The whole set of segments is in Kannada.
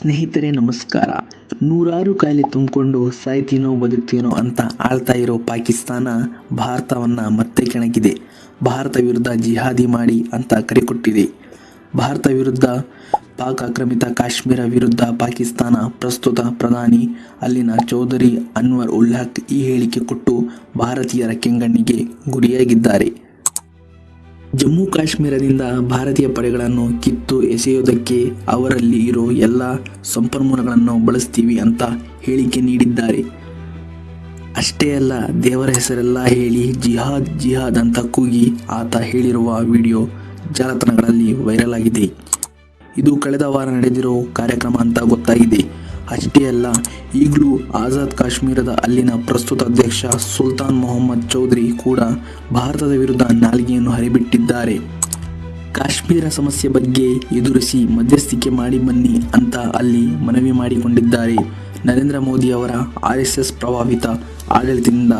ಸ್ನೇಹಿತರೆ, ನಮಸ್ಕಾರ. ನೂರಾರು ಕಾಯಿಲೆ ತುಂಬಿಕೊಂಡು ಸಾಯ್ತೀನೋ ಬದುಕ್ತೀನೋ ಅಂತ ಆಳ್ತಾ ಇರೋ ಪಾಕಿಸ್ತಾನ ಭಾರತವನ್ನು ಮತ್ತೆ ಕೆಣಕಿದೆ ಭಾರತ ವಿರುದ್ಧ ಜಿಹಾದಿ ಮಾಡಿ ಅಂತ ಕರೆ ಕೊಟ್ಟಿದೆ. ಭಾರತ ವಿರುದ್ಧ ಪಾಕ್ ಆಕ್ರಮಿತ ಕಾಶ್ಮೀರ ವಿರುದ್ಧ ಪಾಕಿಸ್ತಾನ ಪ್ರಸ್ತುತ ಪ್ರಧಾನಿ ಅಲ್ಲಿನ ಚೌಧರಿ ಅನ್ವರ್ ಉಲ್ಹಕ್ ಈ ಹೇಳಿಕೆ ಕೊಟ್ಟು ಭಾರತೀಯರ ಕೆಂಗಣ್ಣಿಗೆ ಗುರಿಯಾಗಿದ್ದಾರೆ. ಜಮ್ಮು ಕಾಶ್ಮೀರದಿಂದ ಭಾರತೀಯ ಪಡೆಗಳನ್ನು ಕಿತ್ತು ಎಸೆಯೋದಕ್ಕೆ ಅವರಲ್ಲಿ ಇರೋ ಎಲ್ಲ ಸಂಪನ್ಮೂಲಗಳನ್ನು ಬಳಸ್ತೀವಿ ಅಂತ ಹೇಳಿಕೆ ನೀಡಿದ್ದಾರೆ. ಅಷ್ಟೇ ಅಲ್ಲ, ದೇವರ ಹೆಸರೆಲ್ಲ ಹೇಳಿ ಜಿಹಾದ್ ಜಿಹಾದ್ ಅಂತ ಕೂಗಿ ಆತ ಹೇಳಿರುವ ವಿಡಿಯೋ ಜಾಲತಾಣಗಳಲ್ಲಿ ವೈರಲ್ ಆಗಿದೆ. ಇದು ಕಳೆದ ವಾರ ನಡೆದಿರೋ ಕಾರ್ಯಕ್ರಮ ಅಂತ ಗೊತ್ತಾಗಿದೆ. ಅಷ್ಟೇ ಅಲ್ಲ, ಈಗಲೂ ಆಜಾದ್ ಕಾಶ್ಮೀರದ ಅಲ್ಲಿನ ಪ್ರಸ್ತುತ ಅಧ್ಯಕ್ಷ ಸುಲ್ತಾನ್ ಮೊಹಮ್ಮದ್ ಚೌಧರಿ ಕೂಡ ಭಾರತದ ವಿರುದ್ಧ ನಾಲಿಗೆಯನ್ನು ಹರಿಬಿಟ್ಟಿದ್ದಾರೆ. ಕಾಶ್ಮೀರ ಸಮಸ್ಯೆ ಬಗ್ಗೆ ಎದುರಿಸಿ ಮಧ್ಯಸ್ಥಿಕೆ ಮಾಡಿ ಬನ್ನಿ ಅಂತ ಅಲ್ಲಿ ಮನವಿ ಮಾಡಿಕೊಂಡಿದ್ದಾರೆ. ನರೇಂದ್ರ ಮೋದಿ ಅವರ ಆರ್ ಎಸ್ ಎಸ್ ಪ್ರಭಾವಿತ ಆಡಳಿತದಿಂದ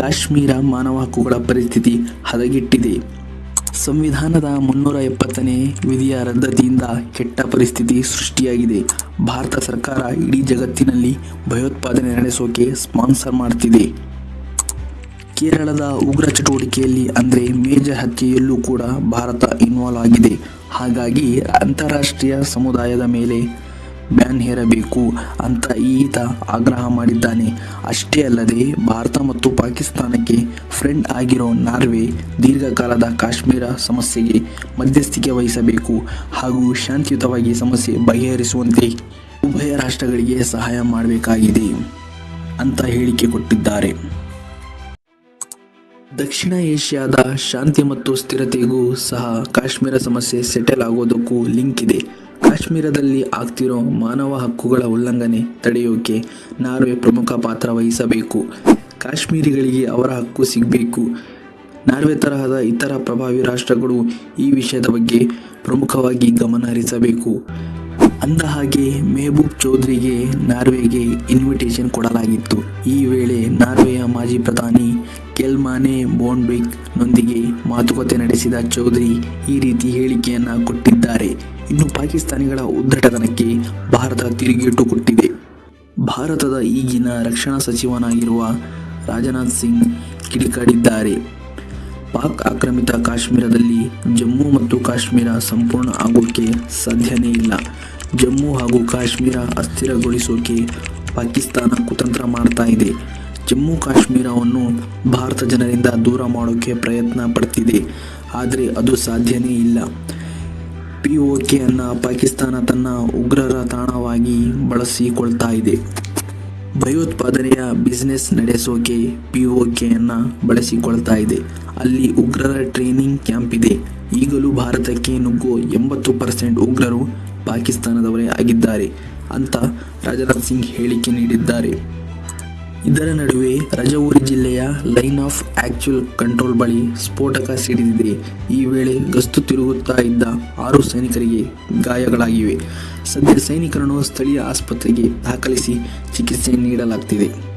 ಕಾಶ್ಮೀರ ಮಾನವ ಹಕ್ಕುಗಳ ಪರಿಸ್ಥಿತಿ ಹದಗೆಟ್ಟಿದೆ. ಸಂವಿಧಾನದ ಮುನ್ನೂರ ಎಪ್ಪತ್ತನೇ ವಿಧಿಯ ರದ್ದತಿಯಿಂದ ಕೆಟ್ಟ ಪರಿಸ್ಥಿತಿ ಸೃಷ್ಟಿಯಾಗಿದೆ. ಭಾರತ ಸರ್ಕಾರ ಇಡೀ ಜಗತ್ತಿನಲ್ಲಿ ಭಯೋತ್ಪಾದನೆ ನಡೆಸೋಕೆ ಸ್ಪಾನ್ಸರ್ ಮಾಡ್ತಿದೆ. ಕೇರಳದ ಉಗ್ರ ಚಟುವಟಿಕೆಯಲ್ಲಿ ಅಂದರೆ ಮೇಜರ್ ಹತ್ಯೆಯಲ್ಲೂ ಕೂಡ ಭಾರತ ಇನ್ವಾಲ್ವ್ ಆಗಿದೆ. ಹಾಗಾಗಿ ಅಂತಾರಾಷ್ಟ್ರೀಯ ಸಮುದಾಯದ ಮೇಲೆ ಬ್ಯಾನ್ ಹೇರಬೇಕು ಅಂತ ಈತ ಆಗ್ರಹ ಮಾಡಿದ್ದಾನೆ. ಅಷ್ಟೇ ಅಲ್ಲದೆ ಭಾರತ ಮತ್ತು ಪಾಕಿಸ್ತಾನಕ್ಕೆ ಫ್ರೆಂಡ್ ಆಗಿರೋ ನಾರ್ವೆ ದೀರ್ಘಕಾಲದ ಕಾಶ್ಮೀರ ಸಮಸ್ಯೆಗೆ ಮಧ್ಯಸ್ಥಿಕೆ ವಹಿಸಬೇಕು ಹಾಗೂ ಶಾಂತಿಯುತವಾಗಿ ಸಮಸ್ಯೆ ಬಗೆಹರಿಸುವಂತೆ ಉಭಯ ರಾಷ್ಟ್ರಗಳಿಗೆ ಸಹಾಯ ಮಾಡಬೇಕಾಗಿದೆ ಅಂತ ಹೇಳಿಕೆ ಕೊಟ್ಟಿದ್ದಾರೆ. ದಕ್ಷಿಣ ಏಷ್ಯಾದ ಶಾಂತಿ ಮತ್ತು ಸ್ಥಿರತೆಗೂ ಸಹ ಕಾಶ್ಮೀರ ಸಮಸ್ಯೆ ಸೆಟಲ್ ಆಗೋದಕ್ಕೂ ಲಿಂಕ್ ಇದೆ. ಕಾಶ್ಮೀರದಲ್ಲಿ ಆಗ್ತಿರೋ ಮಾನವ ಹಕ್ಕುಗಳ ಉಲ್ಲಂಘನೆ ತಡೆಯೋಕೆ ನಾರ್ವೆ ಪ್ರಮುಖ ಪಾತ್ರ ವಹಿಸಬೇಕು. ಕಾಶ್ಮೀರಿಗಳಿಗೆ ಅವರ ಹಕ್ಕು ಸಿಗಬೇಕು. ನಾರ್ವೆ ತರಹದ ಇತರ ಪ್ರಭಾವಿ ರಾಷ್ಟ್ರಗಳು ಈ ವಿಷಯದ ಬಗ್ಗೆ ಪ್ರಮುಖವಾಗಿ ಗಮನ ಹರಿಸಬೇಕು. ಅಂದ ಹಾಗೆ ಮೆಹಬೂಬ್ ಚೌಧರಿಗೆ ನಾರ್ವೆಗೆ ಇನ್ವಿಟೇಷನ್ ಕೊಡಲಾಗಿತ್ತು. ಈ ವೇಳೆ ನಾರ್ವೆಯ ಮಾಜಿ ಪ್ರಧಾನಿ ಕೆಲ್ಮಾನೆ ನೊಂದಿಗೆ ಮಾತುಕತೆ ನಡೆಸಿದ ಚೌಧರಿ ಈ ರೀತಿ ಹೇಳಿಕೆಯನ್ನು ಕೊಟ್ಟಿದ್ದಾರೆ. ಇನ್ನು ಪಾಕಿಸ್ತಾನಿಗಳ ಉದ್ದಟತನಕ್ಕೆ ಭಾರತ ತಿರುಗೇಟು ಕೊಟ್ಟಿದೆ. ಭಾರತದ ಈಗಿನ ರಕ್ಷಣಾ ಸಚಿವನಾಗಿರುವ ರಾಜನಾಥ್ ಸಿಂಗ್ ಕಿಡಿಕಾಡಿದ್ದಾರೆ. ಪಾಕ್ ಆಕ್ರಮಿತ ಕಾಶ್ಮೀರದಲ್ಲಿ ಜಮ್ಮು ಮತ್ತು ಕಾಶ್ಮೀರ ಸಂಪೂರ್ಣ ಆಗೋಕೆ ಸಾಧ್ಯನೇ ಇಲ್ಲ. ಜಮ್ಮು ಹಾಗೂ ಕಾಶ್ಮೀರ ಅಸ್ಥಿರಗೊಳಿಸೋಕೆ ಪಾಕಿಸ್ತಾನ ಕುತಂತ್ರ ಮಾಡ್ತಾ ಇದೆ. ಜಮ್ಮು ಕಾಶ್ಮೀರವನ್ನು ಭಾರತ ಜನರಿಂದ ದೂರ ಮಾಡೋಕೆ ಪ್ರಯತ್ನ ಪಡ್ತಿದೆ. ಆದರೆ ಅದು ಸಾಧ್ಯನೇ ಇಲ್ಲ. ಪಿ ಒ ಕೆಯನ್ನು ಪಾಕಿಸ್ತಾನ ತನ್ನ ಉಗ್ರರ ತಾಣವಾಗಿ ಬಳಸಿಕೊಳ್ತಾ ಇದೆ. ಭಯೋತ್ಪಾದನೆಯ ಬಿಸ್ನೆಸ್ ನಡೆಸೋಕೆ ಪಿ ಒ ಕೆಯನ್ನು ಬಳಸಿಕೊಳ್ತಾ ಇದೆ. ಅಲ್ಲಿ ಉಗ್ರರ ಟ್ರೈನಿಂಗ್ ಕ್ಯಾಂಪ್ ಇದೆ. ಈಗಲೂ ಭಾರತಕ್ಕೆ ನುಗ್ಗೋ ಎಂಬತ್ತು ಪರ್ಸೆಂಟ್ ಉಗ್ರರು ಪಾಕಿಸ್ತಾನದವರೇ ಆಗಿದ್ದಾರೆ ಅಂತ ರಾಜನಾಥ್ ಸಿಂಗ್ ಹೇಳಿಕೆ ನೀಡಿದ್ದಾರೆ. ಇದರ ನಡುವೆ ರಜೌರಿ ಜಿಲ್ಲೆಯ ಲೈನ್ ಆಫ್ ಆಕ್ಚುಲ್ ಕಂಟ್ರೋಲ್ ಬಳಿ ಸ್ಫೋಟಕ ಸಿಡಿದಿದೆ. ಈ ವೇಳೆ ಗಸ್ತು ತಿರುಗುತ್ತಾ ಇದ್ದ ಆರು ಸೈನಿಕರಿಗೆ ಗಾಯಗಳಾಗಿವೆ. ಸದ್ಯ ಸೈನಿಕರನ್ನು ಸ್ಥಳೀಯ ಆಸ್ಪತ್ರೆಗೆ ದಾಖಲಿಸಿ ಚಿಕಿತ್ಸೆ ನೀಡಲಾಗ್ತಿದೆ.